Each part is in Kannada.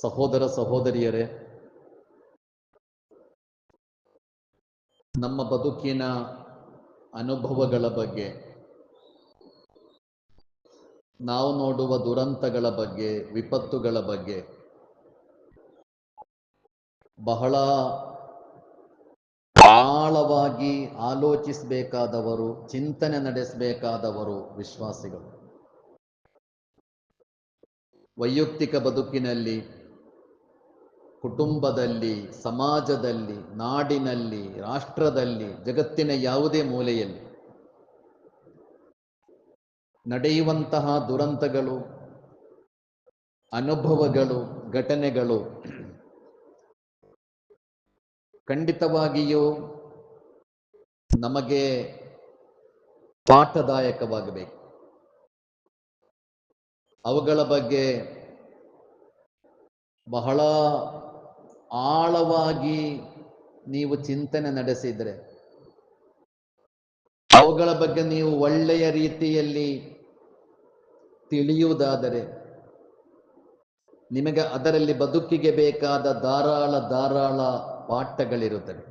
ಸಹೋದರ ಸಹೋದರಿಯರೇ, ನಮ್ಮ ಬದುಕಿನ ಅನುಭವಗಳ ಬಗ್ಗೆ, ನಾವು ನೋಡುವ ದುರಂತಗಳ ಬಗ್ಗೆ, ವಿಪತ್ತುಗಳ ಬಗ್ಗೆ ಬಹಳ ಆಳವಾಗಿ ಆಲೋಚಿಸಬೇಕಾದವರು, ಚಿಂತನೆ ನಡೆಸಬೇಕಾದವರು ವಿಶ್ವಾಸಿಗಳು. ವೈಯಕ್ತಿಕ ಬದುಕಿನಲ್ಲಿ ಕುಟುಂಬದಲ್ಲಿ, ಸಮಾಜದಲ್ಲಿ, ನಾಡಿನಲ್ಲಿ, ರಾಷ್ಟ್ರದಲ್ಲಿ, ಜಗತ್ತಿನ ಯಾವುದೇ ಮೂಲೆಯಲ್ಲಿ ನಡೆಯುವಂತಹ ದುರಂತಗಳು, ಅನುಭವಗಳು, ಘಟನೆಗಳು ಖಂಡಿತವಾಗಿಯೂ ನಮಗೆ ಪಾಠದಾಯಕವಾಗಬೇಕು. ಅವುಗಳ ಬಗ್ಗೆ ಬಹಳ ಆಳವಾಗಿ ನೀವು ಚಿಂತನೆ ನಡೆಸಿದರೆ, ಅವುಗಳ ಬಗ್ಗೆ ನೀವು ಒಳ್ಳೆಯ ರೀತಿಯಲ್ಲಿ ತಿಳಿಯುವುದಾದರೆ, ನಿಮಗೆ ಅದರಲ್ಲಿ ಬದುಕಿಗೆ ಬೇಕಾದ ಧಾರಾಳ ಧಾರಾಳ ಪಾಠಗಳಿರುತ್ತವೆ.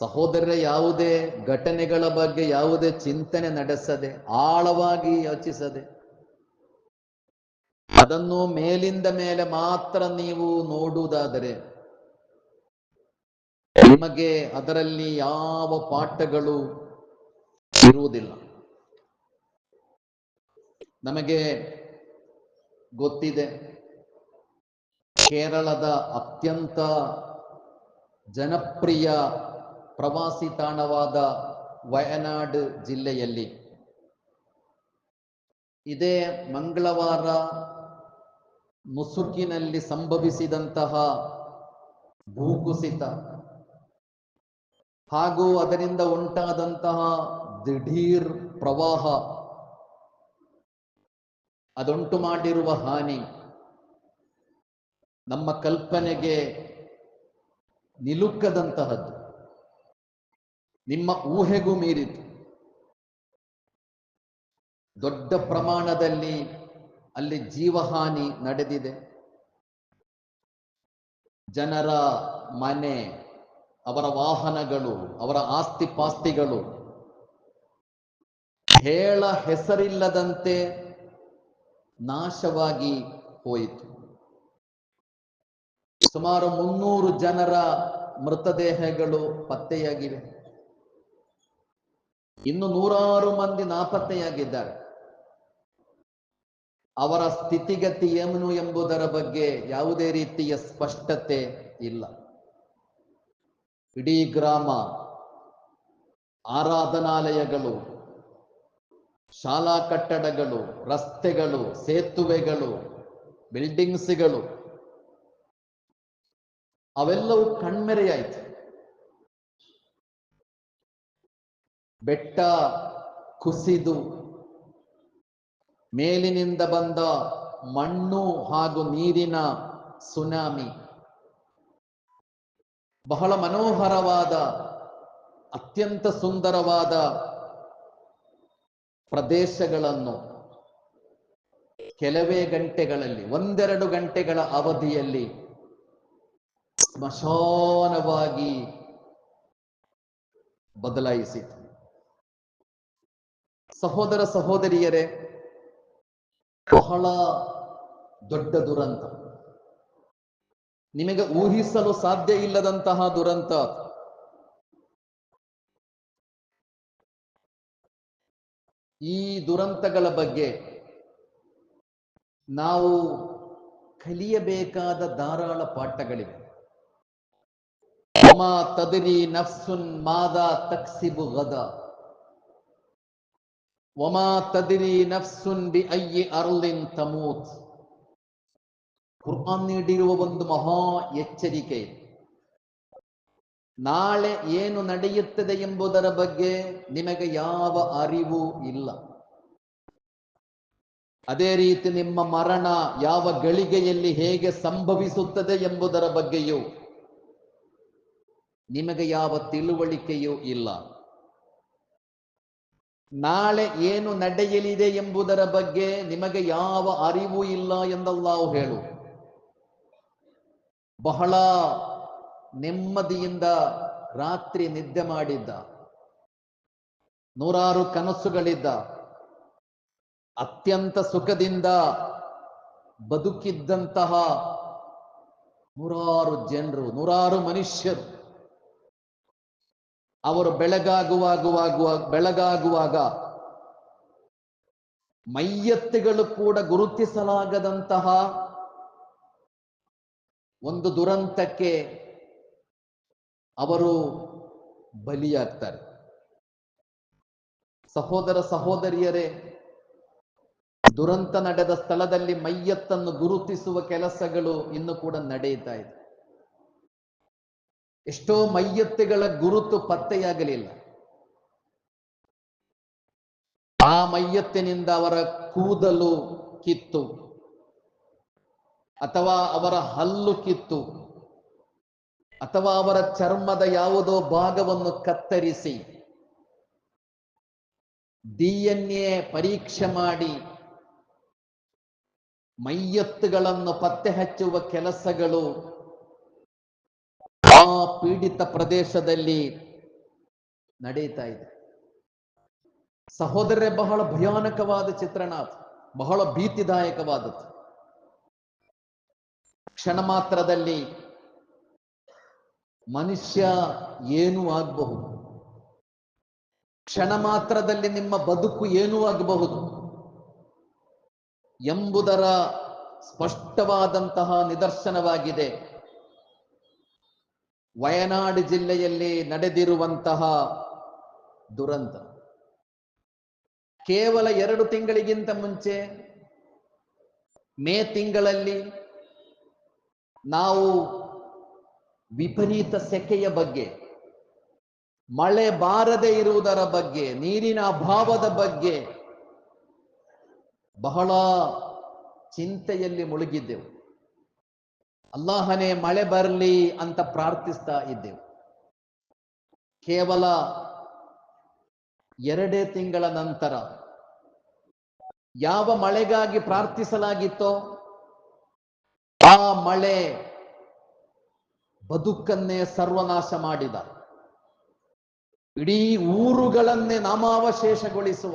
ಸಹೋದರ ಯಾವುದೇ ಘಟನೆಗಳ ಬಗ್ಗೆ ಯಾವುದೇ ಚಿಂತನೆ ನಡೆಸದೆ, ಆಳವಾಗಿ ಯೋಚಿಸದೆ ಅದನ್ನು ಮೇಲಿಂದ ಮೇಲೆ ಮಾತ್ರ ನೀವು ನೋಡುವುದಾದರೆ ನಿಮಗೆ ಅದರಲ್ಲಿ ಯಾವ ಪಾಠಗಳು ಇರುವುದಿಲ್ಲ. ನಮಗೆ ಗೊತ್ತಿದೆ, ಕೇರಳದ ಅತ್ಯಂತ ಜನಪ್ರಿಯ ಪ್ರವಾಸಿ ತಾಣವಾದ ವಯನಾಡ್ ಜಿಲ್ಲೆಯಲ್ಲಿ ಇದೇ ಮಂಗಳವಾರ ಮುಸುಕಿನಲ್ಲಿ ಸಂಭವಿಸಿದಂತಹ ಭೂಕುಸಿತ ಹಾಗೂ ಅದರಿಂದ ಉಂಟಾದಂತಹ ದಿಢೀರ್ ಪ್ರವಾಹ, ಅದುಂಟು ಮಾಡಿರುವ ಹಾನಿ ನಮ್ಮ ಕಲ್ಪನೆಗೆ ನಿಲುಕದಂತಹದ್ದು. ನಿಮ್ಮ ಊಹೆಗೂ ಮೀರಿತು. ದೊಡ್ಡ ಪ್ರಮಾಣದಲ್ಲಿ ಅಲ್ಲಿ ಜೀವಹಾನಿ ನಡೆದಿದೆ. ಜನರ ಮನೆ, ಅವರ ವಾಹನಗಳು, ಅವರ ಆಸ್ತಿ ಪಾಸ್ತಿಗಳು ಹೇಳ ಹೆಸರಿಲ್ಲದಂತೆ ನಾಶವಾಗಿ ಹೋಯಿತು. ಸುಮಾರು ಮುನ್ನೂರು ಜನರ ಮೃತದೇಹಗಳು ಪತ್ತೆಯಾಗಿವೆ. ಇನ್ನು ನೂರಾರು ಮಂದಿ ನಾಪತ್ತೆಯಾಗಿದ್ದಾರೆ. ಅವರ ಸ್ಥಿತಿಗತಿ ಏನು ಎಂಬುದರ ಬಗ್ಗೆ ಯಾವುದೇ ರೀತಿಯ ಸ್ಪಷ್ಟತೆ ಇಲ್ಲ. ಇಡೀ ಗ್ರಾಮ, ಆರಾಧನಾಲಯಗಳು, ಶಾಲಾ ಕಟ್ಟಡಗಳು, ರಸ್ತೆಗಳು, ಸೇತುವೆಗಳು, ಬಿಲ್ಡಿಂಗ್ಸ್ಗಳು, ಅವೆಲ್ಲವೂ ಕಣ್ಮೆರೆಯಾಯಿತು. ಬೆಟ್ಟ ಕುಸಿದು ಮೇಲಿನಿಂದ ಬಂದ ಮಣ್ಣು ಹಾಗೂ ನೀರಿನ ಸುನಾಮಿ. ಬಹಳ ಮನೋಹರವಾದ, ಅತ್ಯಂತ ಸುಂದರವಾದ ಪ್ರದೇಶಗಳನ್ನು ಕೆಲವೇ ಗಂಟೆಗಳಲ್ಲಿ, ಒಂದೆರಡು ಗಂಟೆಗಳ ಅವಧಿಯಲ್ಲಿ ಸ್ಮಶಾನವಾಗಿ ಬದಲಾಯಿಸಿತು. ಸಹೋದರ ಸಹೋದರಿಯರೇ ಬಹಳ ದೊಡ್ಡ ದುರಂತ. ನಿಮಗೆ ಊಹಿಸಲು ಸಾಧ್ಯ ಇಲ್ಲದಂತಹ ದುರಂತ. ಈ ದುರಂತಗಳ ಬಗ್ಗೆ ನಾವು ಕಲಿಯಬೇಕಾದ ಧಾರಾಳ ಪಾಠಗಳಿವೆ. ಮಾ ತದರಿ ನಫ್ಸುನ್ ಮಾದಾ ತಕ್ಸಿಬು ಗದ ಒಮಾ ತದಿರಿ ನಫ್ಸುನ್ ಬಿ ಅಯ್ಯಿ ಅರ್ಲಿನ್ ತಮೂತ್ ಕುರ್ಆನ್ ನೀಡಿರುವ ಒಂದು ಮಹಾ ಎಚ್ಚರಿಕೆ ನಾಳೆ ಏನು ನಡೆಯುತ್ತದೆ ಎಂಬುದರ ಬಗ್ಗೆ ನಿಮಗೆ ಯಾವ ಅರಿವು ಇಲ್ಲ ಅದೇ ರೀತಿ ನಿಮ್ಮ ಮರಣ ಯಾವ ಗಳಿಗೆಯಲ್ಲಿ ಹೇಗೆ ಸಂಭವಿಸುತ್ತದೆ ಎಂಬುದರ ಬಗ್ಗೆಯೂ ನಿಮಗೆ ಯಾವ ತಿಳುವಳಿಕೆಯೂ ಇಲ್ಲ ನಾಳೆ ಏನು ನಡೆಯಲಿದೆ ಎಂಬುದರ ಬಗ್ಗೆ ನಿಮಗೆ ಯಾವ ಅರಿವು ಇಲ್ಲ ಎಂದಲ್ಲಾವು ಹೇಳು. ಬಹಳ ನೆಮ್ಮದಿಯಿಂದ ರಾತ್ರಿ ನಿದ್ದೆ ಮಾಡಿದ್ದ. ನೂರಾರು ಕನಸುಗಳಿದ್ದ. ಅತ್ಯಂತ ಸುಖದಿಂದ ಬದುಕಿದ್ದಂತಹ ನೂರಾರು ಜನರು, ನೂರಾರು ಮನುಷ್ಯರು. ಅವರು ಬೆಳಗಾಗುವಾಗುವಾಗುವ, ಬೆಳಗಾಗುವಾಗ ಮೈಯತ್ತುಗಳು ಕೂಡ ಗುರುತಿಸಲಾಗದಂತಹ ಒಂದು ದುರಂತಕ್ಕೆ ಅವರು ಬಲಿಯಾಗ್ತಾರೆ. ಸಹೋದರ ಸಹೋದರಿಯರೇ, ದುರಂತ ನಡೆದ ಸ್ಥಳದಲ್ಲಿ ಮೈಯತ್ತನ್ನು ಗುರುತಿಸುವ ಕೆಲಸಗಳು ಇನ್ನು ಕೂಡ ನಡೆಯುತ್ತಾ ಇದೆ. ಎಷ್ಟೋ ಮೈಯತ್ತೆಗಳ ಗುರುತು ಪತ್ತೆಯಾಗಲಿಲ್ಲ. ಆ ಮೈಯತ್ತಿನಿಂದ ಅವರ ಕೂದಲು ಕಿತ್ತು. ಅಥವಾ ಅವರ ಹಲ್ಲು ಕಿತ್ತು. ಅಥವಾ ಅವರ ಚರ್ಮದ ಯಾವುದೋ ಭಾಗವನ್ನು ಕತ್ತರಿಸಿ. ಡಿಎನ್ಎ ಪರೀಕ್ಷೆ ಮಾಡಿ. ಮೈಯತ್ತುಗಳನ್ನು ಪತ್ತೆ ಹಚ್ಚುವ ಕೆಲಸಗಳು. ಆ ಪೀಡಿತ ಪ್ರದೇಶದಲ್ಲಿ ನಡೀತಾ ಇದೆ. ಸಹೋದರರೇ, ಬಹಳ ಭಯಾನಕವಾದ ಚಿತ್ರಣ ಅದು. ಬಹಳ ಭೀತಿದಾಯಕವಾದದ್ದು. ಕ್ಷಣ ಮಾತ್ರದಲ್ಲಿ ಮನುಷ್ಯ ಏನೂ ಆಗಬಹುದು. ಕ್ಷಣ ಮಾತ್ರದಲ್ಲಿ ನಿಮ್ಮ ಬದುಕು ಏನೂ ಆಗಬಹುದು ಎಂಬುದರ ಸ್ಪಷ್ಟವಾದಂತಹ ನಿದರ್ಶನವಾಗಿದೆ. ವಯನಾಡು ಜಿಲ್ಲೆಯಲ್ಲಿ ನಡೆದಿರುವಂತಹ ದುರಂತ. ಕೇವಲ ಎರಡು ತಿಂಗಳಿಗಿಂತ ಮುಂಚೆ ಮೇ ತಿಂಗಳಲ್ಲಿ ನಾವು ವಿಪರೀತ ಸೆಕೆಯ ಬಗ್ಗೆ, ಮಳೆ ಬಾರದೆ ಇರುವುದರ ಬಗ್ಗೆ, ನೀರಿನ ಅಭಾವದ ಬಗ್ಗೆ ಬಹಳ ಚಿಂತೆಯಲ್ಲಿ ಮುಳುಗಿದ್ದೆವು. ಅಲ್ಲಾಹನೇ ಮಳೆ ಬರಲಿ ಅಂತ ಪ್ರಾರ್ಥಿಸ್ತಾ ಇದ್ದೆವು. ಕೇವಲ ಎರಡೇ ತಿಂಗಳ ನಂತರ ಯಾವ ಮಳೆಗಾಗಿ ಪ್ರಾರ್ಥಿಸಲಾಗಿತ್ತೋ ಆ ಮಳೆ ಬದುಕನ್ನೇ ಸರ್ವನಾಶ ಮಾಡಿದ. ಇಡೀ ಊರುಗಳನ್ನೇ ನಾಮಾವಶೇಷಗೊಳಿಸುವ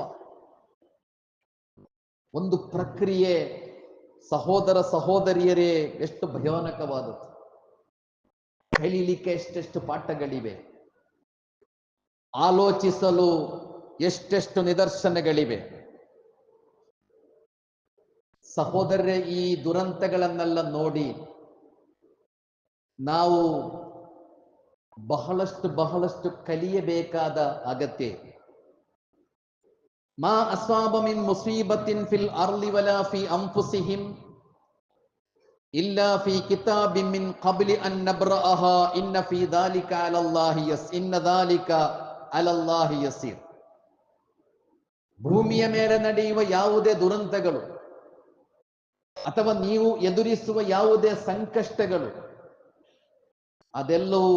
ಒಂದು ಪ್ರಕ್ರಿಯೆ ಸಹೋದರ ಸಹೋದರಿಯರೇ, ಎಷ್ಟು ಭಯಾನಕವಾದದ್ದು. ಕಲೀಲಿಕ್ಕೆ ಎಷ್ಟೆಷ್ಟು ಪಾಠಗಳಿವೆ. ಆಲೋಚಿಸಲು ಎಷ್ಟೆಷ್ಟು ನಿದರ್ಶನಗಳಿವೆ. ಸಹೋದರರೇ, ಈ ದುರಂತಗಳನ್ನೆಲ್ಲ ನೋಡಿ ನಾವು ಬಹಳಷ್ಟು ಬಹಳಷ್ಟು ಕಲಿಯಬೇಕಾದ ಅಗತ್ಯ. ಮಾ ಅಸ್ವಾಬ ಮಿನ್ ಮುಸೀಬತಿನ್ ಫಿಲ್ ಅರ್ಲಿ ವಲಾ ಫಿ ಅಂಫುಸಿಹಿಂ ಇಲ್ಲಾ ಫಿ ಕಿತಾಬಿನ್ ಮಿನ್ ಕಬ್ಲಿ ಅನ್ ನಬ್ರಅಹಾ ಇನ್ನ ಫಿ ದಾಲಿಕ ಅಲಲ್ಲಾಹಿ ಯಸ್ ಇನ್ನ ದಾಲಿಕ ಅಲಲ್ಲಾಹಿ ಯಸೀರ್ ಭೂಮಿಯ ಮೇಲೆ ನಡೆಯುವ ಯಾವುದೇ ದುರಂತಗಳು ಅಥವಾ ನೀವು ಎದುರಿಸುವ ಯಾವುದೇ ಸಂಕಷ್ಟಗಳು ಅದೆಲ್ಲವೂ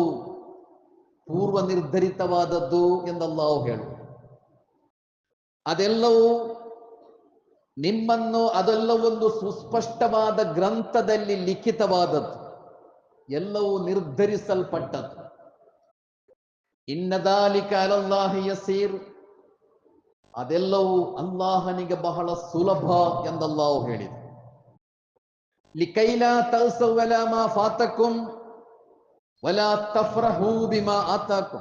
ಪೂರ್ವ ನಿರ್ಧರಿತವಾದದ್ದು ಎಂದಲ್ಲಾವು ಹೇಳು ಅದೆಲ್ಲವೂ ನಿಮ್ಮನ್ನು ಅದೆಲ್ಲ ಒಂದು ಸುಸ್ಪಷ್ಟವಾದ ಗ್ರಂಥದಲ್ಲಿ ಲಿಖಿತವಾದದ್ದು. ಎಲ್ಲವೂ ನಿರ್ಧರಿಸಲ್ಪಟ್ಟದ್ದು. ಇನ್ನದಾಲಿಕ ಅಲಲ್ಲಾಹಿಯ ಯಸೀರ್. ಅದೆಲ್ಲವೂ ಅಲ್ಲಾಹನಿಗೆ ಬಹಳ ಸುಲಭ ಎಂದಲ್ಲಾವು ಹೇಳಿದೆ. ಲಿಕೈಲಾ ಮಾ ಫಾತಕುಂ ವಲಾ ತಫ್ರಹೂ ಬಿಮಾ ಆತಕುಂ.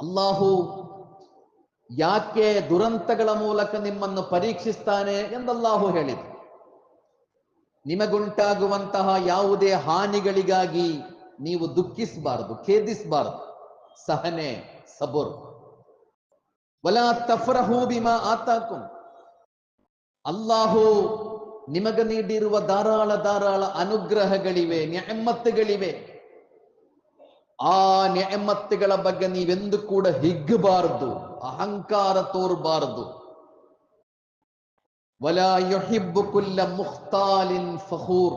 ಅಲ್ಲಾಹು ಯಾಕೆ ದುರಂತಗಳ ಮೂಲಕ ನಿಮ್ಮನ್ನು ಪರೀಕ್ಷಿಸ್ತಾನೆ ಎಂದಲ್ಲಾಹು ಹೇಳಿದ. ನಿಮಗುಂಟಾಗುವಂತಹ ಯಾವುದೇ ಹಾನಿಗಳಿಗಾಗಿ ನೀವು ದುಃಖಿಸಬಾರದು, ಖೇದಿಸಬಾರದು. ಸಹನೆ, ಸಬುರ್. ವಲಾ ತಫ್ರಹೂ ಬಿಮಾ ಆತಾಕು ಅಲ್ಲಾಹು ನಿಮಗೆ ನೀಡಿರುವ ಧಾರಾಳ ಧಾರಾಳ ಅನುಗ್ರಹಗಳಿವೆ, ನ್ಯಾಮತ್ತುಗಳಿವೆ. ಆ ನ್ಯಾಮತ್ತುಗಳ ಬಗ್ಗೆ ನೀವೆಂದು ಕೂಡ ಹಿಗ್ಗಬಾರದು ಅಹಂಕಾರ ತೋರಬಾರದು ವಲಾ ಯುಹಿಬ್ಬು ಕುಲ್ಲ ಮುಖ್ತಾಲಿನ್ ಫಖೂರ್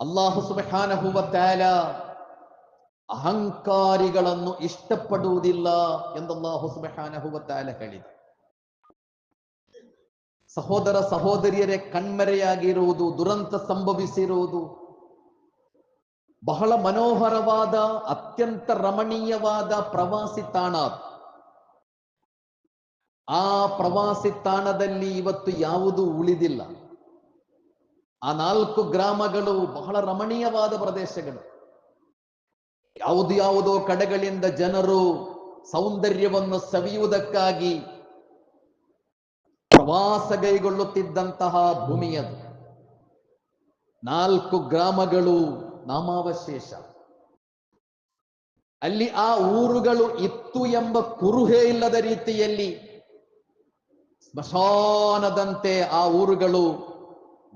ಅಲ್ಲಾಹು ಸುಬ್ಹಾನಹು ವ ತಆಲಾ ಅಹಂಕಾರಿಗಳನ್ನು ಇಷ್ಟಪಡುವುದಿಲ್ಲ ಎಂದಲ್ಲಾಹು ಸುಬ್ಹಾನಹು ವ ತಆಲ ಹೇಳಿದ ಸಹೋದರ ಸಹೋದರಿಯರೇ ಕಣ್ಮರೆಯಾಗಿರುವುದು ದುರಂತ ಸಂಭವಿಸಿರುವುದು ಬಹಳ ಮನೋಹರವಾದ, ಅತ್ಯಂತ ರಮಣೀಯವಾದ ಪ್ರವಾಸಿ ತಾಣ ಆ ಪ್ರವಾಸಿ ತಾಣದಲ್ಲಿ ಇವತ್ತು ಯಾವುದು ಉಳಿದಿಲ್ಲ. ಆ ನಾಲ್ಕು ಗ್ರಾಮಗಳು ಬಹಳ ರಮಣೀಯವಾದ ಪ್ರದೇಶಗಳು. ಯಾವುದು ಯಾವುದೋ ಕಡೆಗಳಿಂದ ಜನರು ಸೌಂದರ್ಯವನ್ನು ಸವಿಯುವುದಕ್ಕಾಗಿ ಪ್ರವಾಸ ಕೈಗೊಳ್ಳುತ್ತಿದ್ದಂತಹ ಭೂಮಿಯದು ನಾಲ್ಕು ಗ್ರಾಮಗಳು ನಾಮಾವಶೇಷ. ಅಲ್ಲಿ ಆ ಊರುಗಳು ಇತ್ತು ಎಂಬ ಕುರುಹೇ ಇಲ್ಲದ ರೀತಿಯಲ್ಲಿ ಸ್ಮಶಾನದಂತೆ ಆ ಊರುಗಳು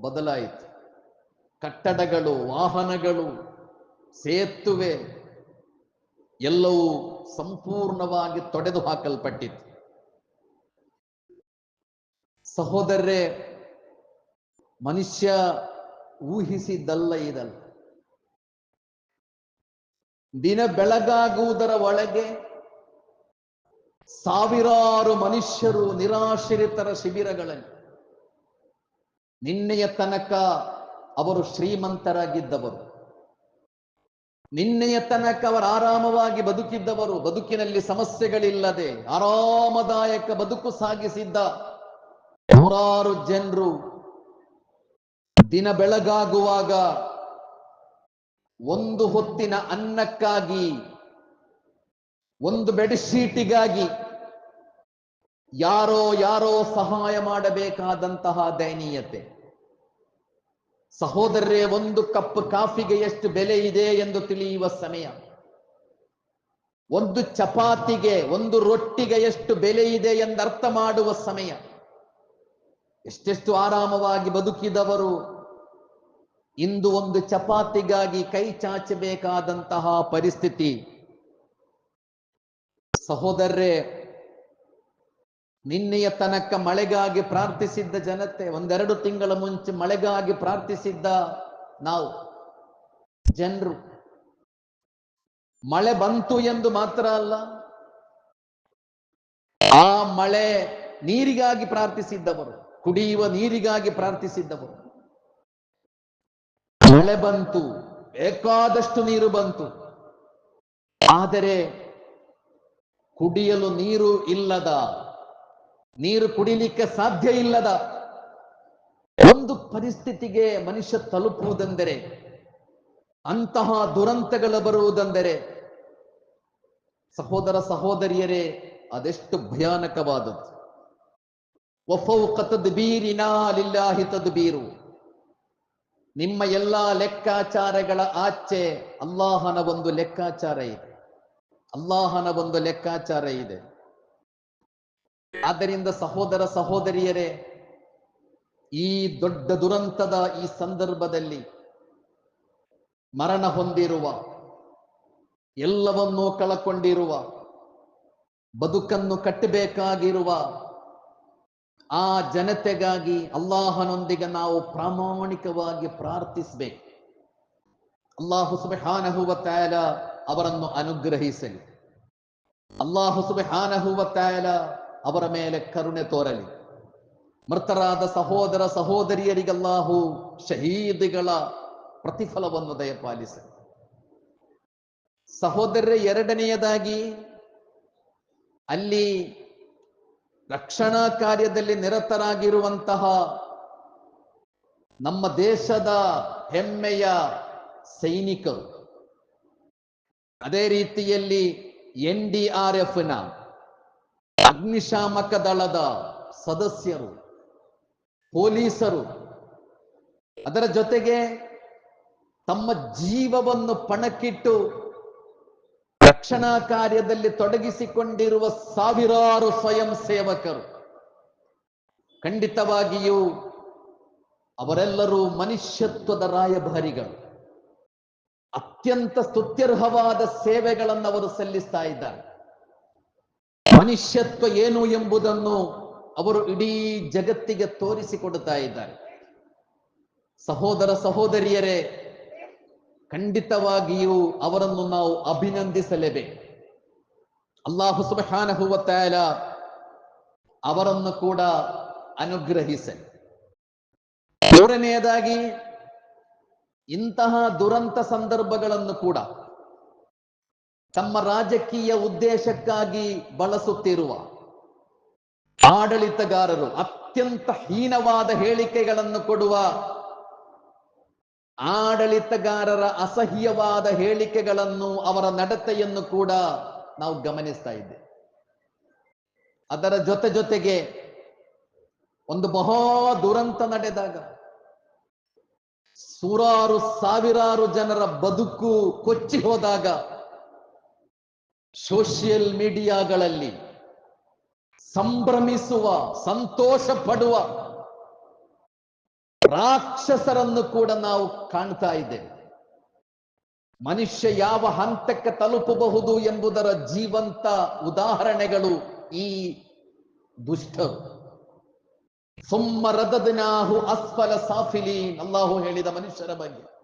ಬದಲಾಯಿತು. ಕಟ್ಟಡಗಳು, ವಾಹನಗಳು, ಸೇತುವೆ ಎಲ್ಲವೂ ಸಂಪೂರ್ಣವಾಗಿ ತೊಡೆದು ಹಾಕಲ್ಪಟ್ಟಿತು ಸಹೋದರರೇ, ಮನುಷ್ಯ ಊಹಿಸಿದ್ದಲ್ಲ ಇದಲ್ಲ. ದಿನ ಬೆಳಗಾಗುವುದರ ಒಳಗೆ ಸಾವಿರಾರು ಮನುಷ್ಯರು ನಿರಾಶ್ರಿತರ ಶಿಬಿರಗಳಲ್ಲಿ ನಿನ್ನೆಯ ತನಕ ಅವರು ಶ್ರೀಮಂತರಾಗಿದ್ದವರು. ನಿನ್ನೆಯ ತನಕ ಅವರು ಆರಾಮವಾಗಿ ಬದುಕಿದ್ದವರು. ಬದುಕಿನಲ್ಲಿ ಸಮಸ್ಯೆಗಳಿಲ್ಲದೆ ಆರಾಮದಾಯಕ ಬದುಕು ಸಾಗಿಸಿದ್ದ ನೂರಾರು ಜನರು ದಿನ ಬೆಳಗಾಗುವಾಗ ಒಂದು ಹೊತ್ತಿನ ಅನ್ನಕ್ಕಾಗಿ, ಒಂದು ಬೆಡ್ಶೀಟಿಗಾಗಿ ಯಾರೋ ಯಾರೋ ಸಹಾಯ ಮಾಡಬೇಕಾದಂತಹ ದಯನೀಯತೆ. ಸಹೋದರರೇ, ಒಂದು ಕಪ್ ಕಾಫಿಗೆ ಎಷ್ಟು ಬೆಲೆ ಇದೆ ಎಂದು ತಿಳಿಯುವ ಸಮಯ. ಒಂದು ಚಪಾತಿಗೆ, ಒಂದು ರೊಟ್ಟಿಗೆ ಎಷ್ಟು ಬೆಲೆ ಇದೆ ಎಂದು ಅರ್ಥ ಮಾಡುವ ಸಮಯ. ಎಷ್ಟೆಷ್ಟು ಆರಾಮವಾಗಿ ಬದುಕಿದವರು ಇಂದು ಒಂದು ಚಪಾತಿಗಾಗಿ ಕೈ ಚಾಚಬೇಕಾದಂತಹ ಪರಿಸ್ಥಿತಿ. ಸಹೋದರರೇ, ನಿನ್ನೆಯ ತನಕ ಮಳೆಗಾಗಿ ಪ್ರಾರ್ಥಿಸಿದ್ದ ಜನತೆ, ಒಂದೆರಡು ತಿಂಗಳ ಮುಂಚೆ ಮಳೆಗಾಗಿ ಪ್ರಾರ್ಥಿಸಿದ್ದ ನಾವು, ಜನರು. ಮಳೆ ಬಂತು ಎಂದು ಮಾತ್ರ ಅಲ್ಲ, ಆ ಮಳೆ ನೀರಿಗಾಗಿ ಪ್ರಾರ್ಥಿಸಿದ್ದವರು, ಕುಡಿಯುವ ನೀರಿಗಾಗಿ ಪ್ರಾರ್ಥಿಸಿದ್ದವರು. ಮಳೆ ಬಂತು, ಬೇಕಾದಷ್ಟು ನೀರು ಬಂತು. ಆದರೆ ಕುಡಿಯಲು ನೀರು ಇಲ್ಲದ, ನೀರು ಕುಡಿಲಿಕ್ಕೆ ಸಾಧ್ಯ ಇಲ್ಲದ ಒಂದು ಪರಿಸ್ಥಿತಿಗೆ ಮನುಷ್ಯ ತಲುಪುವುದೆಂದರೆ, ಅಂತಹ ದುರಂತಗಳು ಬರುವುದೆಂದರೆ, ಸಹೋದರ ಸಹೋದರಿಯರೇ, ಅದೆಷ್ಟು ಭಯಾನಕವಾದದ್ದು. ತದ್ಬೀರು. ನಿಮ್ಮ ಎಲ್ಲಾ ಲೆಕ್ಕಾಚಾರಗಳ ಆಚೆ ಅಲ್ಲಾಹನ ಒಂದು ಲೆಕ್ಕಾಚಾರ ಇದೆ. ಅಲ್ಲಾಹನ ಒಂದು ಲೆಕ್ಕಾಚಾರ ಇದೆ. ಆದ್ದರಿಂದ ಸಹೋದರ ಸಹೋದರಿಯರೇ, ಈ ದೊಡ್ಡ ದುರಂತದ ಈ ಸಂದರ್ಭದಲ್ಲಿ ಮರಣ ಹೊಂದಿರುವ, ಎಲ್ಲವನ್ನೂ ಕಳಕೊಂಡಿರುವ, ಬದುಕನ್ನು ಕಟ್ಟಬೇಕಾಗಿರುವ ಆ ಜನತೆಗಾಗಿ ಅಲ್ಲಾಹನೊಂದಿಗೆ ನಾವು ಪ್ರಾಮಾಣಿಕವಾಗಿ ಪ್ರಾರ್ಥಿಸಬೇಕು. ಅಲ್ಲಾಹು ಸುಬೆಹಾನಹುವ ತಾಯಲ ಅವರನ್ನು ಅನುಗ್ರಹಿಸಲಿ. ಅಲ್ಲಾಹು ಸುಬೆಹಾನಹುವ ತಾಯಲ ಅವರ ಮೇಲೆ ಕರುಣೆ ತೋರಲಿ. ಮೃತರಾದ ಸಹೋದರ ಸಹೋದರಿಯರಿಗೆ ಅಲ್ಲಾಹು ಶಹೀದಿಗಳ ಪ್ರತಿಫಲವನ್ನು ದಯಪಾಲಿಸಲಿ. ಸಹೋದರರೇ ಎರಡನೆಯದಾಗಿ ಅಲ್ಲಿ ರಕ್ಷಣಾ ಕಾರ್ಯದಲ್ಲಿ ನಿರತರಾಗಿರುವಂತಹ ನಮ್ಮ ದೇಶದ ಹೆಮ್ಮೆಯ ಸೈನಿಕರು. ಅದೇ ರೀತಿಯಲ್ಲಿ ಎನ್ ಡಿ ಆರ್ ಎಫ್ನ ಅಗ್ನಿಶಾಮಕ ದಳದ ಸದಸ್ಯರು, ಪೊಲೀಸರು, ಅದರ ಜೊತೆಗೆ ತಮ್ಮ ಜೀವವನ್ನು ಪಣಕ್ಕಿಟ್ಟು ರಕ್ಷಣಾ ಕಾರ್ಯದಲ್ಲಿ ತೊಡಗಿಸಿಕೊಂಡಿರುವ ಸಾವಿರಾರು ಸ್ವಯಂ ಸೇವಕರು. ಖಂಡಿತವಾಗಿಯೂ ಅವರೆಲ್ಲರೂ ಮನುಷ್ಯತ್ವದ ರಾಯಭಾರಿಗಳು. ಅತ್ಯಂತ ಸ್ತುತ್ಯರ್ಹವಾದ ಸೇವೆಗಳನ್ನು ಅವರು ಸಲ್ಲಿಸ್ತಾ ಇದ್ದಾರೆ. ಮನುಷ್ಯತ್ವ ಏನು ಎಂಬುದನ್ನು ಅವರು ಇಡೀ ಜಗತ್ತಿಗೆ ತೋರಿಸಿಕೊಡುತ್ತಾ ಇದ್ದಾರೆ. ಸಹೋದರ ಸಹೋದರಿಯರೇ ಖಂಡಿತವಾಗಿಯೂ ಅವರನ್ನು ನಾವು ಅಭಿನಂದಿಸಲೇಬೇಕು. ಅಲ್ಲಾಹು ಸುಬ್ಹಾನಹು ವ ಅವರನ್ನು ಕೂಡ ಅನುಗ್ರಹಿಸಲಿ. ಮೂರನೆಯದಾಗಿ ಇಂತಹ ದುರಂತ ಸಂದರ್ಭಗಳನ್ನು ಕೂಡ ತಮ್ಮ ರಾಜಕೀಯ ಉದ್ದೇಶಕ್ಕಾಗಿ ಬಳಸುತ್ತಿರುವ ಆಡಳಿತಗಾರರು ಅತ್ಯಂತ ಹೀನವಾದ ಹೇಳಿಕೆಗಳನ್ನು ಕೊಡುವ ಆಡಳಿತಗಾರರ ಅಸಹ್ಯವಾದ ಹೇಳಿಕೆಗಳನ್ನು ಅವರ ನಡತೆಯನ್ನು ಕೂಡ ನಾವು ಗಮನಿಸ್ತಾ ಇದ್ದೇವೆ. ಅದರ ಜೊತೆ ಜೊತೆಗೆ ಒಂದು ಮಹಾ ದುರಂತ ನಡೆದಾಗ ಸೂರಾರು ಸಾವಿರಾರು ಜನರ ಬದುಕು ಕೊಚ್ಚಿ ಹೋದಾಗ ಸೋಷಿಯಲ್ ಮೀಡಿಯಾಗಳಲ್ಲಿ ಸಂಭ್ರಮಿಸುವ ಸಂತೋಷ ಪಡುವ ರಾಕ್ಷಸರನ್ನು ಕೂಡ ನಾವು ಕಾಣ್ತಾ ಇದ್ದೇವೆ. ಮನುಷ್ಯ ಯಾವ ಹಂತಕ್ಕೆ ತಲುಪಬಹುದು ಎಂಬುದರ ಜೀವಂತ ಉದಾಹರಣೆಗಳು ಈ ದುಷ್ಟರು. ರದದನಾಹು ಅಸ್ಫಲ ಸಾಫಿಲಿ ಅಲ್ಲಾಹು ಹೇಳಿದ ಮನುಷ್ಯರ ಬಗ್ಗೆ.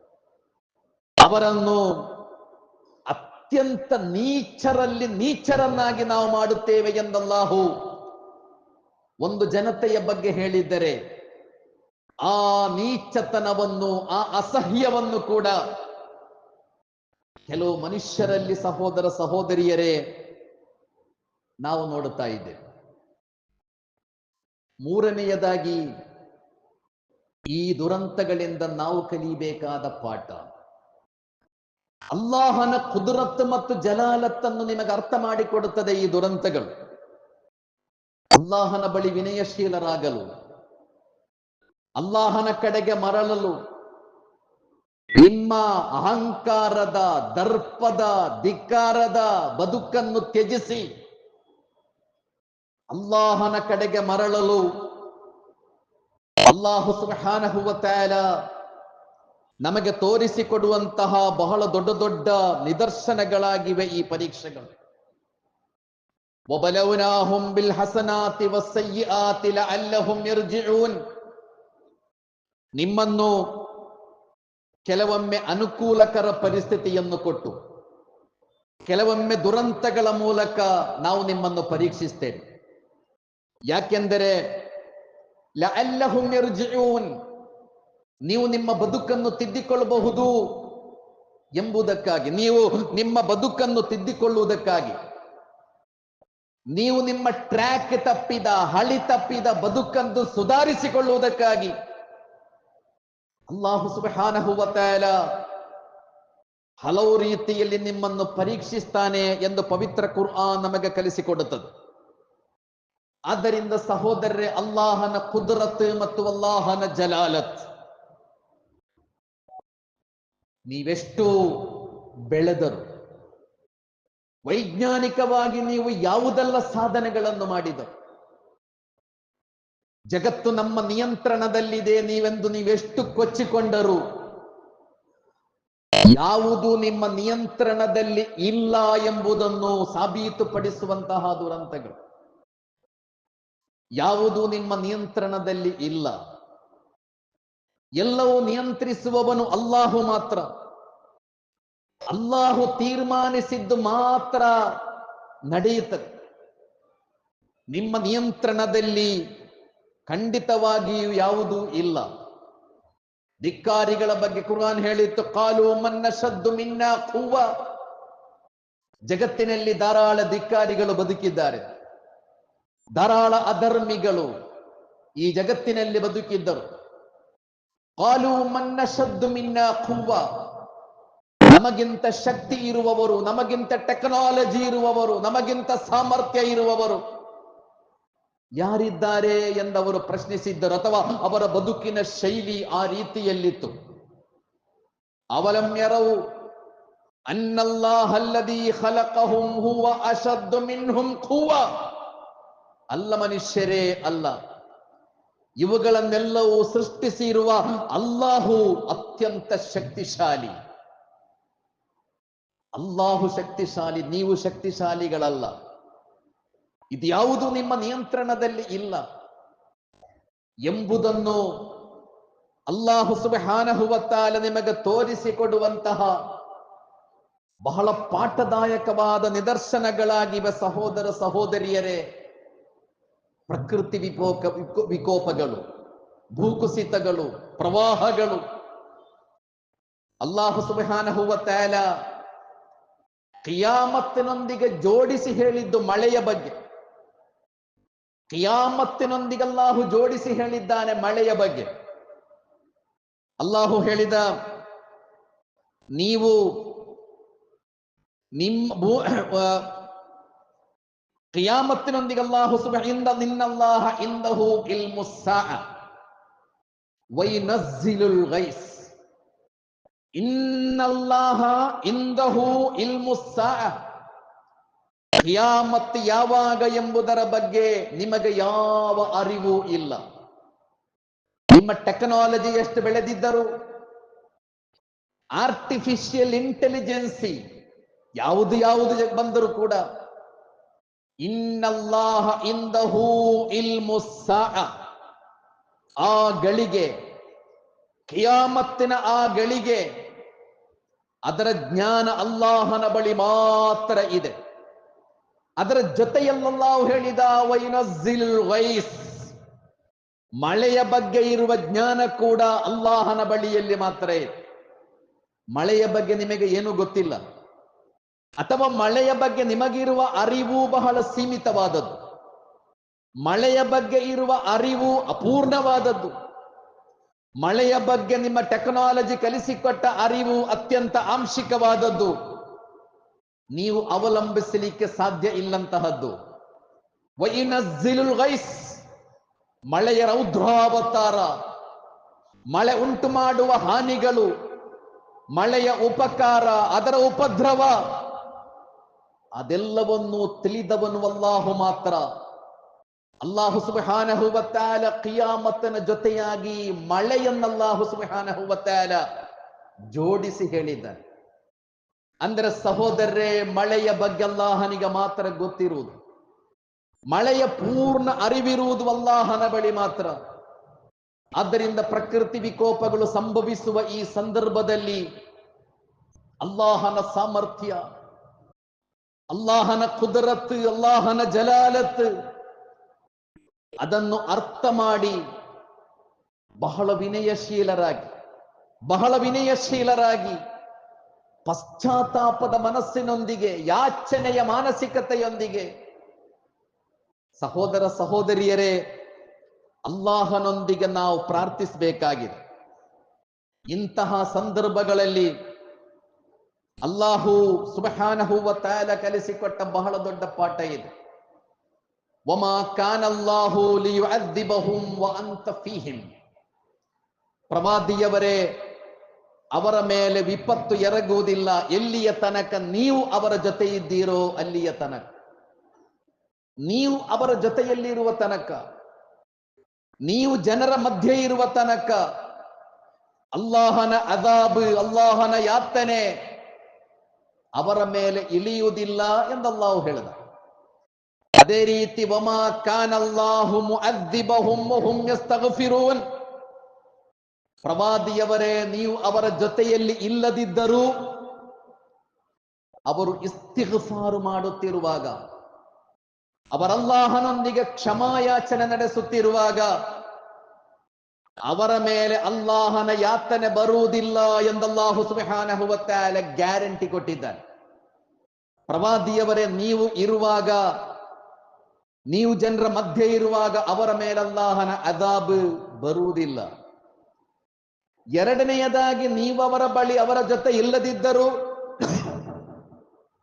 ಅವರನ್ನು ಅತ್ಯಂತ ನೀಚರಲ್ಲಿ ನೀಚರನ್ನಾಗಿ ನಾವು ಮಾಡುತ್ತೇವೆ ಎಂದಲ್ಲಾಹು ಒಂದು ಜನತೆಯ ಬಗ್ಗೆ ಹೇಳಿದ್ದರೆ ಆ ನೀಚತನವನ್ನು, ಆ ಅಸಹ್ಯವನ್ನು ಕೂಡ ಕೆಲವು ಮನುಷ್ಯರಲ್ಲಿ ಸಹೋದರ ಸಹೋದರಿಯರೇ ನಾವು ನೋಡುತ್ತಾ ಇದ್ದೇವೆ. ಮೂರನೆಯದಾಗಿ, ಈ ದುರಂತಗಳಿಂದ ನಾವು ಕಲಿಯಬೇಕಾದ ಪಾಠ. ಅಲ್ಲಾಹನ ಕುದುರತ್ ಮತ್ತು ಜಲಾಲತ್ತನ್ನು ನಿಮಗೆ ಅರ್ಥ ಮಾಡಿಕೊಡುತ್ತದೆ ಈ ದುರಂತಗಳು. ಅಲ್ಲಾಹನ ಬಳಿ ವಿನಯಶೀಲರಾಗಲು. ಅಲ್ಲಾಹನ ಕಡೆಗೆ ಮರಳಲು. ನಿಮ್ಮ ಅಹಂಕಾರದ, ದರ್ಪದ, ಧಿಕ್ಕಾರದ ಬದುಕನ್ನು ತ್ಯಜಿಸಿ. ಅಲ್ಲಾಹನ ಕಡೆಗೆ ಮರಳಲು. ಅಲ್ಲಾಹು ಸುಖಾನಹುವತಾಲ ನಮಗೆ ತೋರಿಸಿಕೊಡುವಂತಹ ಬಹಳ ದೊಡ್ಡ ದೊಡ್ಡ ನಿದರ್ಶನಗಳಾಗಿವೆ ಈ ಪರೀಕ್ಷೆಗಳು. ಒಬಲೌನಾಹುಂ ಬಿಲ್ ಹಸನಾತಿ ವಸಯ್ಯಾತಿಲ ಅಲ್ಲಹುಂ ಯರ್ಜಿಊನ್ ನಿಮ್ಮನ್ನು ಕೆಲವೊಮ್ಮೆ ಅನುಕೂಲಕರ ಪರಿಸ್ಥಿತಿಯನ್ನು ಕೊಟ್ಟು, ಕೆಲವೊಮ್ಮೆ ದುರಂತಗಳ ಮೂಲಕ ನಾವು ನಿಮ್ಮನ್ನು ಪರೀಕ್ಷಿಸ್ತೇವೆ. ಯಾಕೆಂದರೆ ನೀವು ನಿಮ್ಮ ಬದುಕನ್ನು ತಿದ್ದಿಕೊಳ್ಳಬಹುದು ಎಂಬುದಕ್ಕಾಗಿ, ನೀವು ನಿಮ್ಮ ಬದುಕನ್ನು ತಿದ್ದಿಕೊಳ್ಳುವುದಕ್ಕಾಗಿ. ನೀವು ನಿಮ್ಮ ಟ್ರ್ಯಾಕ್ ತಪ್ಪಿದ, ಹಳಿ ತಪ್ಪಿದ ಬದುಕನ್ನು ಸುಧಾರಿಸಿಕೊಳ್ಳುವುದಕ್ಕಾಗಿ ಅಲ್ಲಾಹು ಸುಬ್ಹಾನಹು ವ ತಆಲ ಹಲವು ರೀತಿಯಲ್ಲಿ ನಿಮ್ಮನ್ನು ಪರೀಕ್ಷಿಸ್ತಾನೆ ಎಂದು ಪವಿತ್ರ ಕುರ್ಆನ್ ನಮಗೆ ಕಲಿಸಿಕೊಡುತ್ತದೆ. ಆದ್ದರಿಂದ ಸಹೋದರರೇ, ಅಲ್ಲಾಹನ ಕುದರತ್ ಮತ್ತು ಅಲ್ಲಾಹನ ಜಲಾಲತ್. ನೀವೆಷ್ಟು ಬೆಳೆದರು. ವೈಜ್ಞಾನಿಕವಾಗಿ ನೀವು ಯಾವುದೆಲ್ಲ ಸಾಧನೆಗಳನ್ನು ಮಾಡಿದರು. ಜಗತ್ತು ನಮ್ಮ ನಿಯಂತ್ರಣದಲ್ಲಿದೆ, ನೀವೆಂದು ನೀವೆಷ್ಟು ಕೊಚ್ಚಿಕೊಂಡರು? ಯಾವುದು ನಿಮ್ಮ ನಿಯಂತ್ರಣದಲ್ಲಿ ಇಲ್ಲ ಎಂಬುದನ್ನು ಸಾಬೀತುಪಡಿಸುವಂತಹ ದುರಂತಗಳು. ಯಾವುದು ನಿಮ್ಮ ನಿಯಂತ್ರಣದಲ್ಲಿ ಇಲ್ಲ? ಎಲ್ಲವೂ ನಿಯಂತ್ರಿಸುವವನು ಅಲ್ಲಾಹು ಮಾತ್ರ. ಅಲ್ಲಾಹು ತೀರ್ಮಾನಿಸಿದ್ದು ಮಾತ್ರ ನಡೆಯುತ್ತದೆ. ನಿಮ್ಮ ನಿಯಂತ್ರಣದಲ್ಲಿ ಖಂಡಿತವಾಗಿಯೂ ಯಾವುದೂ ಇಲ್ಲ. ಧಿಕ್ಕಾರಿಗಳ ಬಗ್ಗೆ ಕುರಾನ್ ಹೇಳಿತ್ತು, ಕಾಲು ಮನ್ನ ಸದ್ದು ಮಿನ್ನ ಕೂವ ಜಗತ್ತಿನಲ್ಲಿ ಧಾರಾಳ ಧಿಕ್ಕಾರಿಗಳು ಬದುಕಿದ್ದಾರೆ. ಧಾರಾಳ ಅಧರ್ಮಿಗಳು ಈ ಜಗತ್ತಿನಲ್ಲಿ ಬದುಕಿದ್ದರು. ಕಾಲು ಮನ್ನ ಸದ್ದು ಮಿನ್ನ ಕೂವ ನಮಗಿಂತ ಶಕ್ತಿ ಇರುವವರು, ನಮಗಿಂತ ಟೆಕ್ನಾಲಜಿ ಇರುವವರು, ನಮಗಿಂತ ಸಾಮರ್ಥ್ಯ ಇರುವವರು ಯಾರಿದ್ದಾರೆ ಎಂದವರು ಪ್ರಶ್ನಿಸಿದ್ದರು ಅಥವಾ ಅವರ ಬದುಕಿನ ಶೈಲಿ ಆ ರೀತಿಯಲ್ಲಿತ್ತು. ಅವಲಂಬ್ಯರವು ಯರವು ಅನ್ನಲ್ಲಾಹಲ್ಲದಿ ಖಲಕಹುಂ ಹೂವ ಅಶದ್ದು ಮಿನ್ಹುಂ ಹೂವ ಅಲ್ಲ ಮನುಷ್ಯರೇ ಅಲ್ಲ. ಇವುಗಳನ್ನೆಲ್ಲವೂ ಸೃಷ್ಟಿಸಿರುವ ಅಲ್ಲಾಹು ಅತ್ಯಂತ ಶಕ್ತಿಶಾಲಿ. ಅಲ್ಲಾಹು ಶಕ್ತಿಶಾಲಿ, ನೀವು ಶಕ್ತಿಶಾಲಿಗಳಲ್ಲ. ಇದ್ಯಾವುದು ನಿಮ್ಮ ನಿಯಂತ್ರಣದಲ್ಲಿ ಇಲ್ಲ ಎಂಬುದನ್ನು ಅಲ್ಲಾಹು ಸುಬಹಾನಹುವತ್ತಾಲ ನಿಮಗೆ ತೋರಿಸಿಕೊಡುವಂತಹ ಬಹಳ ಪಾಠದಾಯಕವಾದ ನಿದರ್ಶನಗಳಾಗಿವೆ ಸಹೋದರ ಸಹೋದರಿಯರೇ. ಪ್ರಕೃತಿ ವಿಕೋಪ, ವಿಕೋ- ವಿಕೋಪಗಳು, ಭೂಕುಸಿತಗಳು, ಪ್ರವಾಹಗಳು. ಅಲ್ಲಾಹು ಸುಬಹಾನಹುವತ್ತಾಲ ಕಿಯಾಮತ್ತಿನೊಂದಿಗೆ ಜೋಡಿಸಿ ಹೇಳಿದ್ದು ಮಳೆಯ ಬಗ್ಗೆ. ಕಿಯಾಮತ್ತಿನೊಂದಿಗೆ ಅಲ್ಲಾಹು ಜೋಡಿಸಿ ಹೇಳಿದ್ದಾನೆ ಮಳೆಯ ಬಗ್ಗೆ. ಅಲ್ಲಾಹು ಹೇಳಿದ ನೀವು ನಿಮ್ಮ ಭೂ ಆ, ಕಿಯಾಮತ್ತಿನೊಂದಿಗೆ ಅಲ್ಲಾಹು ಸುಬಹಿಂದ ನಿನ್ನಲ್ಲಾಹ ಇಂದಹು ಇಲ್ಮು ವೈನಜ್ಜಿಲುಲ್ ಗೈಸ್. ಇನ್ನಲ್ಲಾಹ ಇಂದಹು ಇಲ್ಮು ಸ್ಸಾಅ ಕಿಯಾಮತ್ ಯಾವಾಗ ಎಂಬುದರ ಬಗ್ಗೆ ನಿಮಗೆ ಯಾವ ಅರಿವು ಇಲ್ಲ ನಿಮ್ಮ ಟೆಕ್ನಾಲಜಿ ಎಷ್ಟು ಬೆಳೆದಿದ್ದರು ಆರ್ಟಿಫಿಷಿಯಲ್ ಇಂಟೆಲಿಜೆನ್ಸಿ ಯಾವುದು ಯಾವುದು ಬಂದರೂ ಕೂಡ, ಇನ್ನಲ್ಲಾಹ ಇಂದಹೂ ಇಲ್ಮು ಸ್ಸಾಅ. ಆ ಗಳಿಗೆ, ಕಿಯಾಮತ್ತಿನ ಆ ಗಳಿಗೆ ಅದರ ಜ್ಞಾನ ಅಲ್ಲಾಹನ ಬಳಿ ಮಾತ್ರ ಇದೆ ಅದರ ಜೊತೆಯಲ್ಲಾಹು ಹೇಳಿದ ವೈನಜಿಲ್ ವೈಸ್ ಮಳೆಯ ಬಗ್ಗೆ ಇರುವ ಜ್ಞಾನ ಕೂಡ ಅಲ್ಲಾಹನ ಬಳಿಯಲ್ಲಿ ಮಾತ್ರ ಇದೆ. ಮಳೆಯ ಬಗ್ಗೆ ನಿಮಗೆ ಏನು ಗೊತ್ತಿಲ್ಲ? ಅಥವಾ ಮಳೆಯ ಬಗ್ಗೆ ನಿಮಗಿರುವ ಅರಿವು ಬಹಳ ಸೀಮಿತವಾದದ್ದು. ಮಳೆಯ ಬಗ್ಗೆ ಇರುವ ಅರಿವು ಅಪೂರ್ಣವಾದದ್ದು. ಮಳೆಯ ಬಗ್ಗೆ ನಿಮ್ಮ ಟೆಕ್ನಾಲಜಿ ಕಲಿಸಿಕೊಟ್ಟ ಅರಿವು ಅತ್ಯಂತ ಆಂಶಿಕವಾದದ್ದು. ನೀವು ಅವಲಂಬಿಸಲಿಕ್ಕೆ ಸಾಧ್ಯ ಇಲ್ಲಂತಹದ್ದು. ಗೈಸ್, ಮಳೆಯ ರೌದ್ರಾವತಾರ. ಮಳೆ ಉಂಟು ಮಾಡುವ ಹಾನಿಗಳು, ಮಳೆಯ ಉಪಕಾರ, ಅದರ ಉಪದ್ರವ. ಅದೆಲ್ಲವನ್ನು ತಿಳಿದವನು ಅಲ್ಲಾಹು ಮಾತ್ರ. ಅಲ್ಲಾಹು ಸುಬಹಾನ ಹೂವತ್ತಾಲ ಕಿಯಾಮತ್ತನ ಜೊತೆಯಾಗಿ ಮಳೆಯನ್ನಲ್ಲಾಹು ಸುಬಹಾನ ಹೂವತ್ತಾಲ ಜೋಡಿಸಿ ಹೇಳಿದ್ದಾನೆ. ಅಂದ್ರೆ ಸಹೋದರರೇ, ಮಳೆಯ ಬಗ್ಗೆ ಅಲ್ಲಾಹನಿಗೆ ಮಾತ್ರ ಗೊತ್ತಿರುವುದು. ಮಳೆಯ ಪೂರ್ಣ ಅರಿವಿರುವುದು ಅಲ್ಲಾಹನ ಬಳಿ ಮಾತ್ರ. ಆದ್ದರಿಂದ ಪ್ರಕೃತಿ ವಿಕೋಪಗಳು ಸಂಭವಿಸುವ ಈ ಸಂದರ್ಭದಲ್ಲಿ ಅಲ್ಲಾಹನ ಸಾಮರ್ಥ್ಯ, ಅಲ್ಲಾಹನ ಕುದರತ್ ಅಲ್ಲಾಹನ ಜಲಾಲತ್ ಅದನ್ನು ಅರ್ಥ ಮಾಡಿ ಬಹಳ ವಿನಯಶೀಲರಾಗಿ ಬಹಳ ವಿನಯಶೀಲರಾಗಿ ಪಶ್ಚಾತ್ತಾಪದ ಮನಸ್ಸಿನೊಂದಿಗೆ, ಯಾಚನೆಯ ಮಾನಸಿಕತೆಯೊಂದಿಗೆ. ಸಹೋದರ ಸಹೋದರಿಯರೇ, ಅಲ್ಲಾಹನೊಂದಿಗೆ ನಾವು ಪ್ರಾರ್ಥಿಸಬೇಕಾಗಿದೆ. ಇಂತಹ ಸಂದರ್ಭಗಳಲ್ಲಿ ಅಲ್ಲಾಹು ಸುಬಹಾನಹು ಹೂವ ತಾಯಲ ಕಲಿಸಿಕೊಟ್ಟ ಬಹಳ ದೊಡ್ಡ ಪಾಠ ಇದೆ. ವಮಾ ಕಾನಲ್ಲಾಹು ಲಿಯುಅದ್ದಿಬಹುಂ ವ ಅಂತ ಫೀಹಿಂ. ಪ್ರವಾದಿಯವರೇ ಅವರ ಮೇಲೆ ವಿಪತ್ತು ಎರಗುವುದಿಲ್ಲ. ಎಲ್ಲಿಯ ತನಕ ನೀವು ಅವರ ಜೊತೆ ಇದ್ದೀರೋ ಅಲ್ಲಿಯ ತನಕ. ನೀವು ಅವರ ಜೊತೆಯಲ್ಲಿರುವ ತನಕ. ನೀವು ಜನರ ಮಧ್ಯೆ ಇರುವ ತನಕ. ಅಲ್ಲಾಹನ ಅದಾಬ್ ಅಲ್ಲಾಹನ ಯಾತನೆ ಅವರ ಮೇಲೆ ಇಳಿಯುವುದಿಲ್ಲ ಎಂದಲ್ಲಾಹು ಹೇಳಿದ. ಅದೇ ರೀತಿ, ವಮಾ ಕಾನಲ್ಲಾಹು ಪ್ರವಾದಿಯವರೇ, ನೀವು ಅವರ ಜೊತೆಯಲ್ಲಿ ಇಲ್ಲದಿದ್ದರೂ ಅವರು ಇಸ್ತಿಗ್ಫಾರು ಮಾಡುತ್ತಿರುವಾಗ, ಅವರಲ್ಲಾಹನೊಂದಿಗೆ ಕ್ಷಮಾಯಾಚನೆ ನಡೆಸುತ್ತಿರುವಾಗ, ಅವರ ಮೇಲೆ ಅಲ್ಲಾಹನ ಯಾತನೆ ಬರುವುದಿಲ್ಲ ಎಂದಲ್ಲಾಹು ಸುಬ್ಹಾನಹು ವ ತಆಲ ಗ್ಯಾರಂಟಿ ಕೊಟ್ಟಿದ್ದಾನೆ. ಪ್ರವಾದಿಯವರೇ, ನೀವು ಇರುವಾಗ, ನೀವು ಜನರ ಮಧ್ಯೆ ಇರುವಾಗ ಅವರ ಮೇಲೆ ಅಲ್ಲಾಹನ ಅದಾಬ್ ಬರುವುದಿಲ್ಲ. ಎರಡನೆಯದಾಗಿ ನೀವು ಅವರ ಬಳಿ ಅವರ ಜೊತೆ ಇಲ್ಲದಿದ್ದರೂ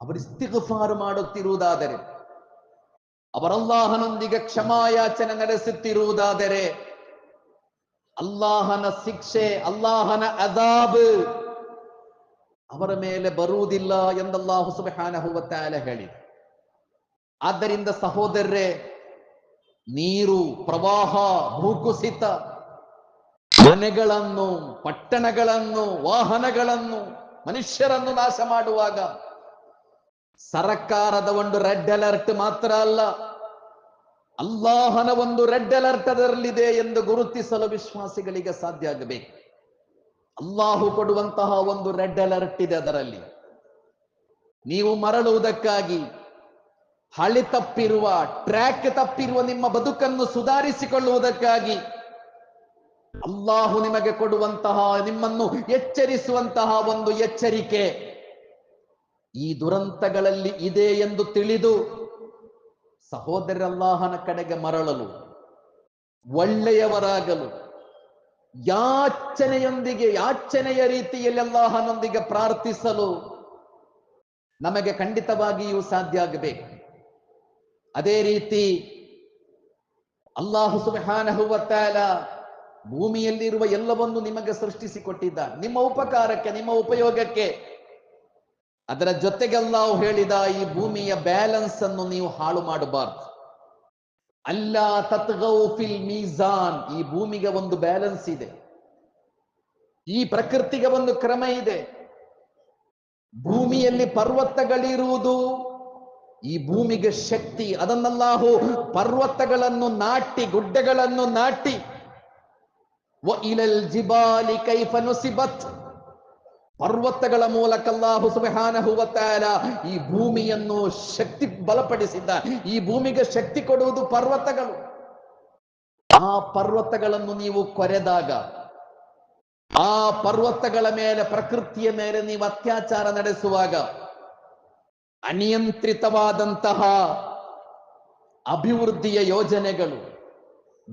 ಅವರು ಸ್ತಿಗುಫಾರು ಮಾಡುತ್ತಿರುವುದಾದರೆ, ಅವರಲ್ಲಾಹನೊಂದಿಗೆ ಕ್ಷಮಾಯಾಚನೆ ನಡೆಸುತ್ತಿರುವುದಾದರೆ, ಅಲ್ಲಾಹನ ಶಿಕ್ಷೆ, ಅಲ್ಲಾಹನ ಅದಾಬ್ ಅವರ ಮೇಲೆ ಬರುವುದಿಲ್ಲ ಎಂದಲ್ಲಾಹು ಸುಬಹಾನ ಹೇಳಿದ. ಆದ್ದರಿಂದ ಸಹೋದರರೇ, ನೀರು, ಪ್ರವಾಹ, ಭೂಕುಸಿತ ಮನೆಗಳನ್ನು, ಪಟ್ಟಣಗಳನ್ನು, ವಾಹನಗಳನ್ನು ಮನುಷ್ಯರನ್ನು ನಾಶ ಮಾಡುವಾಗ ಸರಕಾರದ ಒಂದು ರೆಡ್ ಅಲರ್ಟ್ ಮಾತ್ರ ಅಲ್ಲ, ಅಲ್ಲಾಹನ ಒಂದು ರೆಡ್ ಅಲರ್ಟ್ ಅದರಲ್ಲಿದೆ ಎಂದು ಗುರುತಿಸಲು ವಿಶ್ವಾಸಿಗಳಿಗೆ ಸಾಧ್ಯ ಆಗಬೇಕು. ಅಲ್ಲಾಹು ಕೊಡುವಂತಹ ಒಂದು ರೆಡ್ ಅಲರ್ಟ್ ಇದೆ ಅದರಲ್ಲಿ. ನೀವು ಮರಳುವುದಕ್ಕಾಗಿ ಹಳಿ ತಪ್ಪಿರುವ, ಟ್ರ್ಯಾಕ್ ತಪ್ಪಿರುವ ನಿಮ್ಮ ಬದುಕನ್ನು ಸುಧಾರಿಸಿಕೊಳ್ಳುವುದಕ್ಕಾಗಿ ಅಲ್ಲಾಹು ನಿಮಗೆ ಕೊಡುವಂತಹ, ನಿಮ್ಮನ್ನು ಎಚ್ಚರಿಸುವಂತಹ ಒಂದು ಎಚ್ಚರಿಕೆ. ಈ ದುರಂತಗಳಲ್ಲಿ ಇದೆ ಎಂದು ತಿಳಿದು ಸಹೋದರಲ್ಲಾಹನ ಕಡೆಗೆ ಮರಳಲು, ಒಳ್ಳೆಯವರಾಗಲು, ಯಾಚನೆಯೊಂದಿಗೆ, ಯಾಚನೆಯ ರೀತಿಯಲ್ಲಿ ಅಲ್ಲಾಹನೊಂದಿಗೆ ಪ್ರಾರ್ಥಿಸಲು ನಮಗೆ ಖಂಡಿತವಾಗಿಯೂ ಸಾಧ್ಯ ಆಗಬೇಕು. ಅದೇ ರೀತಿ ಅಲ್ಲಾಹು ಸುಬ್ಹಾನಹು ವ ತಆಲಾ ಭೂಮಿಯಲ್ಲಿರುವ ಎಲ್ಲವನ್ನು ನಿಮಗೆ ಸೃಷ್ಟಿಸಿಕೊಟ್ಟಿದ್ದ ನಿಮ್ಮ ಉಪಕಾರಕ್ಕೆ, ನಿಮ್ಮ ಉಪಯೋಗಕ್ಕೆ. ಅದರ ಜೊತೆಗೆ ಅಲ್ಲಾಹು ಹೇಳಿದ ಈ ಭೂಮಿಯ ಬ್ಯಾಲೆನ್ಸ್ ಅನ್ನು ನೀವು ಹಾಳು ಮಾಡಬಾರ್ದು. ಅಲ್ಲ ತತ್ಗೌ ಫಿಲ್ ಈ ಭೂಮಿಗೆ ಒಂದು ಬ್ಯಾಲೆನ್ಸ್ ಇದೆ. ಈ ಪ್ರಕೃತಿಗೆ ಒಂದು ಕ್ರಮ ಇದೆ. ಭೂಮಿಯಲ್ಲಿ ಪರ್ವತಗಳಿರುವುದು ಈ ಭೂಮಿಗೆ ಶಕ್ತಿ. ಅದನ್ನಲ್ಲಾಹು ಪರ್ವತಗಳನ್ನು ನಾಟಿ, ಗುಡ್ಡಗಳನ್ನು ನಾಟಿ ವ ಇಲಲ್ ಜಿಬಾಲಿ ಕೈಫ ನುಸಿಬತ್ ಪರ್ವತಗಳ ಮೂಲಕ ಅಲ್ಲಾಹು ಹೂವತ್ತಾರ ಈ ಭೂಮಿಯನ್ನು ಶಕ್ತಿ ಬಲಪಡಿಸಿದ್ದ. ಈ ಭೂಮಿಗೆ ಶಕ್ತಿ ಕೊಡುವುದು ಪರ್ವತಗಳು. ಆ ಪರ್ವತಗಳನ್ನು ನೀವು ಕೊರೆದಾಗ, ಆ ಪರ್ವತಗಳ ಮೇಲೆ, ಪ್ರಕೃತಿಯ ಮೇಲೆ ನೀವು ಅತ್ಯಾಚಾರ ನಡೆಸುವಾಗ, ಅನಿಯಂತ್ರಿತವಾದಂತಹ ಅಭಿವೃದ್ಧಿಯ ಯೋಜನೆಗಳು,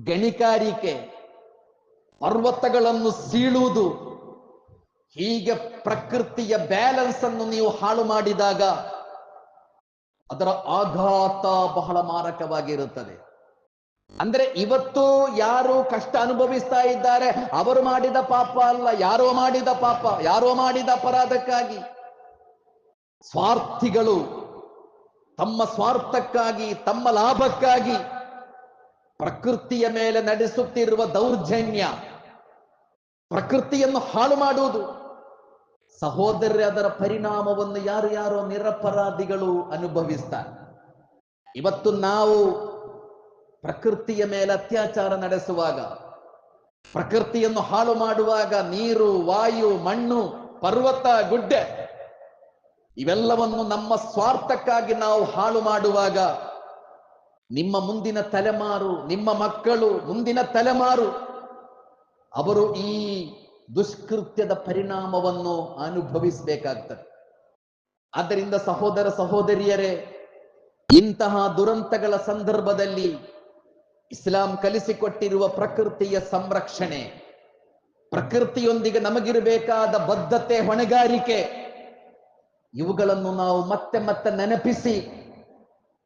ಗಣಿಗಾರಿಕೆ ಪರ್ವತಗಳನ್ನು ಸೀಳುವುದು, ಹೀಗೆ ಪ್ರಕೃತಿಯ ಬ್ಯಾಲೆನ್ಸ್ ಅನ್ನು ನೀವು ಹಾಳು ಮಾಡಿದಾಗ ಅದರ ಆಘಾತ ಬಹಳ ಮಾರಕವಾಗಿರುತ್ತದೆ. ಅಂದ್ರೆ ಇವತ್ತು ಯಾರು ಕಷ್ಟ ಅನುಭವಿಸ್ತಾ ಇದ್ದಾರೆ, ಅವರು ಮಾಡಿದ ಪಾಪ ಅಲ್ಲ, ಯಾರೋ ಮಾಡಿದ ಪಾಪ, ಯಾರೋ ಮಾಡಿದ ಅಪರಾಧಕ್ಕಾಗಿ. ಸ್ವಾರ್ಥಿಗಳು ತಮ್ಮ ಸ್ವಾರ್ಥಕ್ಕಾಗಿ, ತಮ್ಮ ಲಾಭಕ್ಕಾಗಿ ಪ್ರಕೃತಿಯ ಮೇಲೆ ನಡೆಸುತ್ತಿರುವ ದೌರ್ಜನ್ಯ, ಪ್ರಕೃತಿಯನ್ನು ಹಾಳು ಮಾಡುವುದು. ಸಹೋದರ ಅದರ ಪರಿಣಾಮವನ್ನು ಯಾರು ಯಾರೋ ನಿರಪರಾಧಿಗಳು ಅನುಭವಿಸ್ತಾರೆ. ಇವತ್ತು ನಾವು ಪ್ರಕೃತಿಯ ಮೇಲೆ ಅತ್ಯಾಚಾರ ನಡೆಸುವಾಗ, ಪ್ರಕೃತಿಯನ್ನು ಹಾಳು ಮಾಡುವಾಗ ನೀರು, ವಾಯು, ಮಣ್ಣು, ಪರ್ವತ, ಗುಡ್ಡೆ, ಇವೆಲ್ಲವನ್ನು ನಮ್ಮ ಸ್ವಾರ್ಥಕ್ಕಾಗಿ ನಾವು ಹಾಳು ಮಾಡುವಾಗ ನಿಮ್ಮ ಮುಂದಿನ ತಲೆಮಾರು, ನಿಮ್ಮ ಮಕ್ಕಳು, ಮುಂದಿನ ತಲೆಮಾರು, ಅವರು ಈ ದುಷ್ಕೃತ್ಯದ ಪರಿಣಾಮವನ್ನು ಅನುಭವಿಸಬೇಕಾಗ್ತದೆ. ಆದ್ದರಿಂದ ಸಹೋದರ ಸಹೋದರಿಯರೇ, ಇಂತಹ ದುರಂತಗಳ ಸಂದರ್ಭದಲ್ಲಿ ಇಸ್ಲಾಂ ಕಲಿಸಿಕೊಟ್ಟಿರುವ ಪ್ರಕೃತಿಯ ಸಂರಕ್ಷಣೆ, ಪ್ರಕೃತಿಯೊಂದಿಗೆ ನಮಗಿರಬೇಕಾದ ಬದ್ಧತೆ, ಹೊಣೆಗಾರಿಕೆ, ಇವುಗಳನ್ನು ನಾವು ಮತ್ತೆ ಮತ್ತೆ ನೆನಪಿಸಿ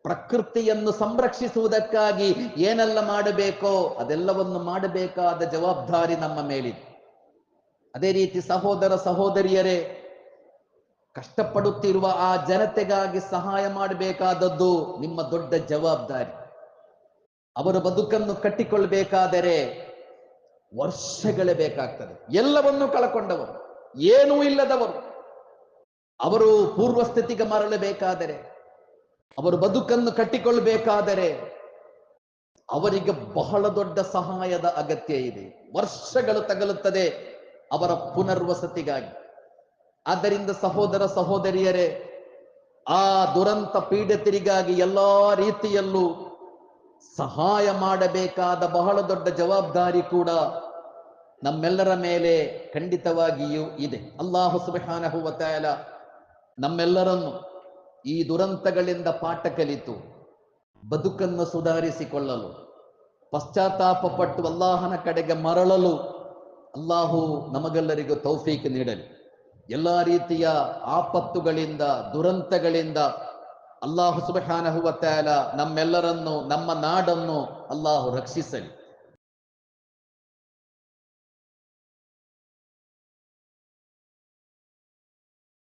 ಪ್ರಕೃತಿಯನ್ನು ಸಂರಕ್ಷಿಸುವುದಕ್ಕಾಗಿ ಏನೆಲ್ಲ ಮಾಡಬೇಕೋ ಅದೆಲ್ಲವನ್ನು ಮಾಡಬೇಕಾದ ಜವಾಬ್ದಾರಿ ನಮ್ಮ ಮೇಲಿದೆ. ಅದೇ ರೀತಿ ಸಹೋದರ ಸಹೋದರಿಯರೇ, ಕಷ್ಟಪಡುತ್ತಿರುವ ಆ ಜನತೆಗಾಗಿ ಸಹಾಯ ಮಾಡಬೇಕಾದದ್ದು ನಿಮ್ಮ ದೊಡ್ಡ ಜವಾಬ್ದಾರಿ. ಅವರ ಬದುಕನ್ನು ಕಟ್ಟಿಕೊಳ್ಳಬೇಕಾದರೆ ವರ್ಷಗಳೇ ಬೇಕಾಗ್ತದೆ. ಎಲ್ಲವನ್ನೂ ಕಳಕೊಂಡವರು, ಏನೂ ಇಲ್ಲದವರು, ಅವರು ಪೂರ್ವಸ್ಥಿತಿಗೆ ಮರಳಬೇಕಾದರೆ ಅವರು ಬದುಕನ್ನು ಕಟ್ಟಿಕೊಳ್ಳಬೇಕಾದರೆ ಅವರಿಗೆ ಬಹಳ ದೊಡ್ಡ ಸಹಾಯದ ಅಗತ್ಯ ಇದೆ. ವರ್ಷಗಳು ತಗಲುತ್ತದೆ ಅವರ ಪುನರ್ವಸತಿಗಾಗಿ. ಆದ್ದರಿಂದ ಸಹೋದರ ಸಹೋದರಿಯರೇ, ಆ ದುರಂತ ಪೀಡಿತರಿಗಾಗಿ ಎಲ್ಲಾ ರೀತಿಯಲ್ಲೂ ಸಹಾಯ ಮಾಡಬೇಕಾದ ಬಹಳ ದೊಡ್ಡ ಜವಾಬ್ದಾರಿ ಕೂಡ ನಮ್ಮೆಲ್ಲರ ಮೇಲೆ ಖಂಡಿತವಾಗಿಯೂ ಇದೆ. ಅಲ್ಲಾಹು ಸುಬಾನ ಹೂವತ್ತಾಯಲ ನಮ್ಮೆಲ್ಲರನ್ನು ಈ ದುರಂತಗಳಿಂದ ಪಾಠ ಕಲಿತು, ಬದುಕನ್ನು ಸುಧಾರಿಸಿಕೊಳ್ಳಲು ಪಶ್ಚಾತ್ತಾಪ ಪಟ್ಟು ಅಲ್ಲಾಹನ ಕಡೆಗೆ ಮರಳಲು ಅಲ್ಲಾಹು ನಮಗೆಲ್ಲರಿಗೂ ತೌಫೀಕ್ ನೀಡಲಿ. ಎಲ್ಲ ರೀತಿಯ ಆಪತ್ತುಗಳಿಂದ, ದುರಂತಗಳಿಂದ ಅಲ್ಲಾಹು ಸುಬ್ಹಾನಹು ವ ತಆಲ ನಮ್ಮೆಲ್ಲರನ್ನು, ನಮ್ಮ ನಾಡನ್ನು ಅಲ್ಲಾಹು ರಕ್ಷಿಸಲಿ.